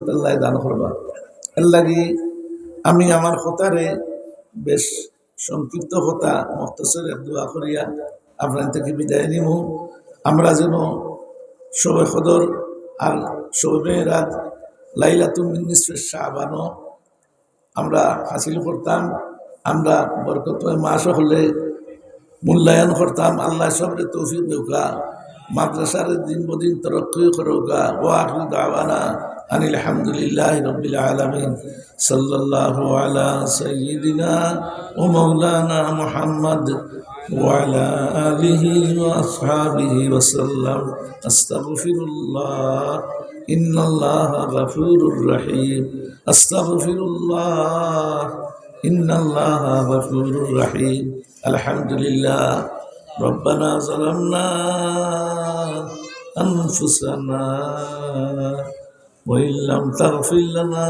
আল্লাহ দান করবা। লাগি আমি আমার কথারে বেশ সংক্ষিপ্ত কথা মক্তসরের দোয়া করিয়া আপনার থেকে বিদায় নিব আমরা যেন সবে সদর আর সবে রাত লাইলাতুল নিসফের শাহবানো আমরা হাসিল করতাম, আমরা বরকতময় মাস হলে মূল্যায়ন করতাম। আল্লাহ সবরে তৌফিক দেউকা, মাদ্রাসার দিন বদিন তরক্কি করোকা ও আখরি দাওয়ানা أن الحمد لله رب العالمين صلى الله على سيدنا ومولانا محمد وعلى آله وأصحابه وسلم. أستغفر الله إن الله غفور رحيم. أستغفر الله إن الله غفور رحيم. الحمد لله. ربنا ظلمنا أنفسنا. وإن لم تغفر لنا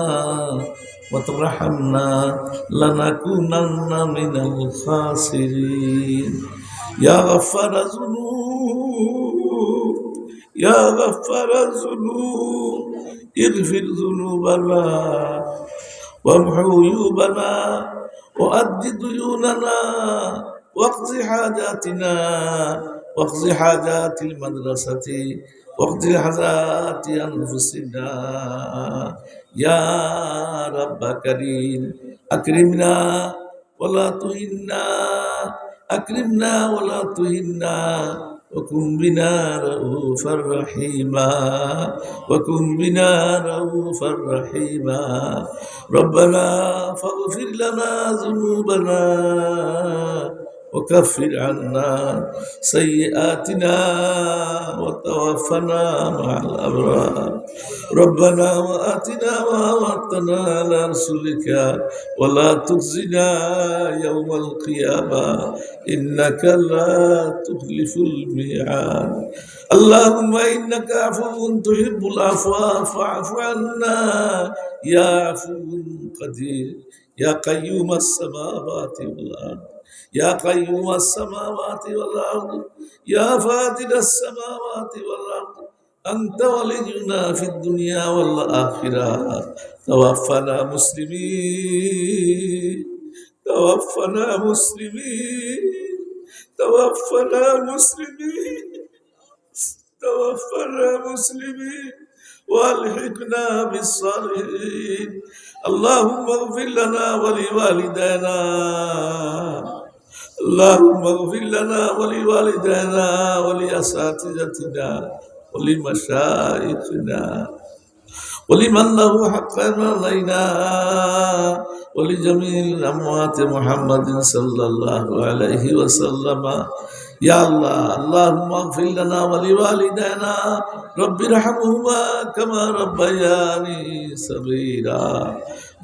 وترحمنا لنكونن من الخاسرين يا غفار الذنوب يا غفار الذنوب اغفر ذنوبنا وامحو عيوبنا وأد ديوننا واقض حاجاتنا واقض حاجات المدرسة واقض حاجات أنفسنا. يا رب كريم أكرمنا ولا تهنا. أكرمنا ولا تهنا. وكن بنا رؤوفا رحيما. وكن بنا رؤوفا رحيما. ربنا فاغفر لنا ذنوبنا. وكفر عنا سيئاتنا وتوفنا مع الأبرار. ربنا وآتنا ما وعدتنا على رسولك ولا تخزنا يوم القيامة. إنك لا تخلف الميعاد. اللهم إنك عفو تحب العفو فاعف عنا. يا عفو قدير. يا قيوم السماوات والأرض. يا قيوم السماوات والأرض يا فاتر السماوات والأرض أنت ولينا في الدنيا والآخرة توفنا مسلمين توفنا مسلمين توفنا مسلمين توفنا مسلمين والحقنا بالصالحين اللهم اغفر لنا ولوالدينا اللهم اغفر لنا ولوالدينا ولأساتذتنا ولمشايخنا ولمن له حق علينا ولجميع الأموات محمد صلى الله عليه وسلم يا الله اللهم اغفر لنا ولوالدينا رب ارحمهما كما ربياني صغيرا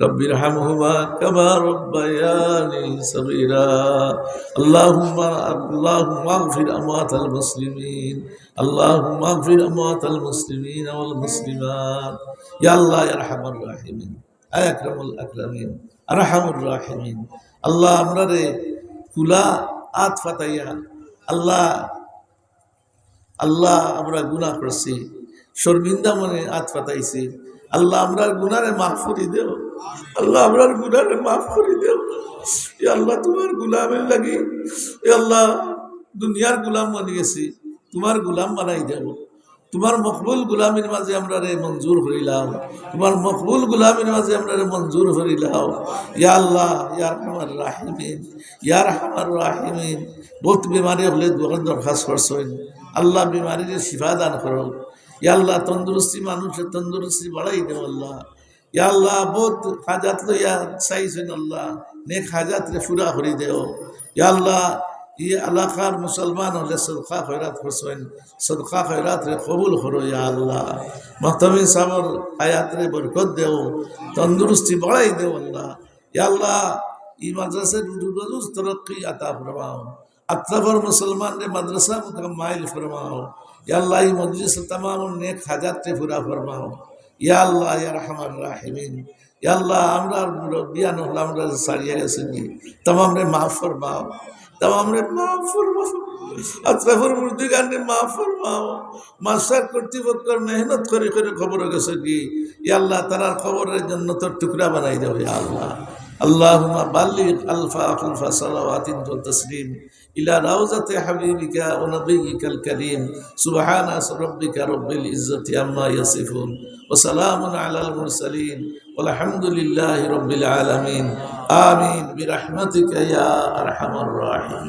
رب ارحمهما كما ربياني صغيرا اللهم اللهم اغفر اموات المسلمين اللهم اغفر اموات المسلمين والمسلمات يا الله يا ارحم الراحمين يا اكرم الاكرمين ارحم الراحمين الله امرنا كلا آت فتيان আল্লাহ আল্লাহ আমরা গুনাহ করছি, শর্মিন্দা মনে হাত পাতাইছি, আল্লাহ আমরা গুনারে মাফ করি দেও, আল্লাহ আমরার গুনারে মাফ করি দেও, এ আল্লাহ তোমার গুলামের লাগি, এ আল্লাহ দুনিয়ার গুলাম মানিয়েছি তোমার গুলাম বানাই দেব তোমার মকবুল গুলামের মাঝে আমরা রে মঞ্জুর হইলাম। তোমার মকবুল গুলামের মাঝে আমরা রে মঞ্জুর হইলাম। ইয়া আল্লাহ ইয়ার আমার রাহিমিন ইয়ার আমার রাহিমিন। বহুত বিমারি হলে দোকান দরখাস্ত করছেন। আল্লাহ বিমারির শিফা দান করো। ইয়া আল্লাহ, তন্দুরস্তি মানুষের তন্দুরস্তি বাড়াই দেব আল্লাহ। ইয়া আল্লাহ, বহুত হাজাত লইয়া চাইছেন আল্লাহ। নেক হাজাত রে ফুরা করি দেও। ইয়া আল্লাহ ই এলাকার মুসলমান হলে সদকা খৈরাত করছেন, সদকা খৈরাত রে কবুল করো ইয়া আল্লাহ। মহতমি সাবর আয়াত রে বরকত দেও, তন্দুরুস্তি বাড়াই দেও আল্লাহ। ইয়া আল্লাহ, ই মাদ্রাসার রুজুজ তরক্কি আতা ফরমাও। আত্মাফর মুসলমান রে মাদ্রাসা মাইল ফরমাও। ইয়া আল্লাহ, ই মজলিস তামাম নেক হাজাত রে পুরা ফরমাও। ইয়া আল্লাহ, ইয়া রহমান রাহিমিন। ইয়া আল্লাহ, আমরা মুরব্বিয়ান হলাম আমরা সারিয়া গেছেন তামাম রে মাফ ফরমাও। তামাম আমরা মা ফরমাও আত্রাফুর মূর্তি গানে মা ফরমাও মাস্টার কর্তৃপক্ষের মেহনত করে করে খবর গেছে কি আল্লাহ তারা খবরের জন্য তোর টুকরা বানাই দেবে আল্লাহুমা বাল্লিগ আলফা আলফা সালাওয়াতিন ওয়া তাসলিম ইলা রাউজাতি হাবিবিকা ওয়া নাবিয়িকাল কারীম। সুবহানা রাব্বিকা রাব্বিল ইজ্জাতি আম্মা ইয়াসিফুন। ওয়া সালামুন আলাল মুরসালিন। ওয়া আলহামদুলিল্লাহি রাব্বিল আলামিন। আমিন। বিরহমাতিকা ইয়া আরহামার রাহিম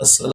আসসালামু